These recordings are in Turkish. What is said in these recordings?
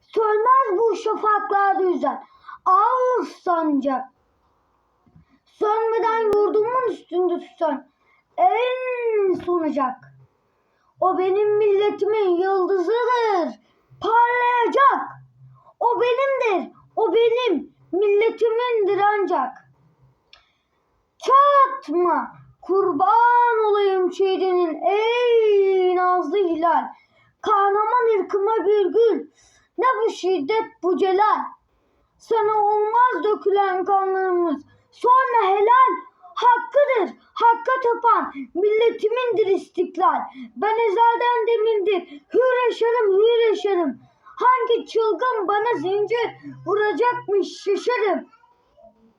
Sönmez bu şafaklarda yüzen. Al sancak. Sönmeden yurdumun üstünde tutan en sonacak. O benim milletimin yıldızıdır, parlayacak. O benimdir, o benim milletimindir ancak. Çatma, kurban olayım şehidinin ey nazlı hilal. Kahraman ırkıma bir gül, ne bu şiddet bu celal. Sana olmaz dökülen kanlarımız, sonra helal. Hakkıdır, hakka tapan, milletimindir istiklal. Ben ezelden demindir, hür yaşarım, hür yaşarım. Hangi çılgın bana zincir vuracakmış şaşarım.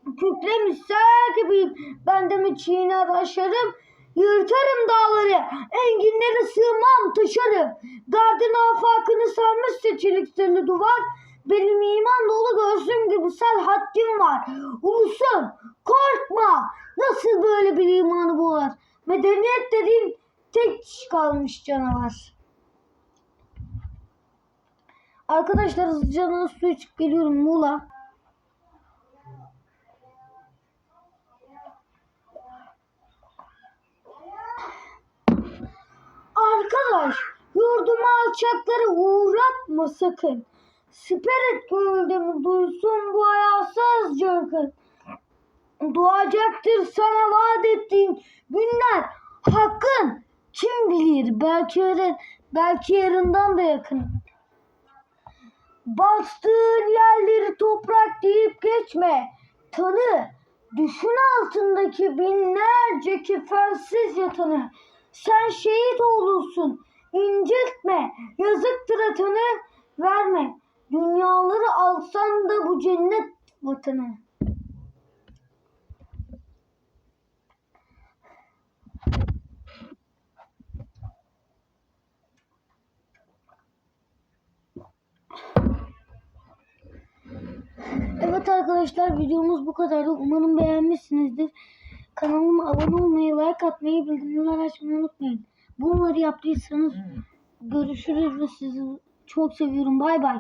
Kükremiş ser gibiyim. Ben de mi çiğner aşarım? Yırtarım dağları. Enginlere sığmam taşarım. Gardın afakını sarmışsa çelik duvar. Benim iman dolu göğsüm gibi sel haddim var. Ulusum korkma. Nasıl böyle bir imanı boğar? Medeniyet dediğin tek kalmış canavar. Arkadaşlar hızlıca su içip geliyorum Muğla. Arkadaş yurduma alçakları uğratma sakın. Siper et gövdemi duysun bu ayarsız cırgın. Doğacaktır sana vaat ettiğin günler hakkın. Kim bilir belki yarın, belki yarından da yakın. Bastığın yerleri toprak deyip geçme. Tanı, düşün altındaki binlerce kefensiz yatanı. Sen şehit olursun, incitme, yazıktır atanı, verme. Dünyaları alsan da bu cennet vatanı. Evet arkadaşlar videomuz bu kadardı. Umarım beğenmişsinizdir. Kanalıma abone olmayı, like atmayı, bildirimleri açmayı unutmayın. Bunları yaptıysanız görüşürüz ve sizi çok seviyorum. Bay bay.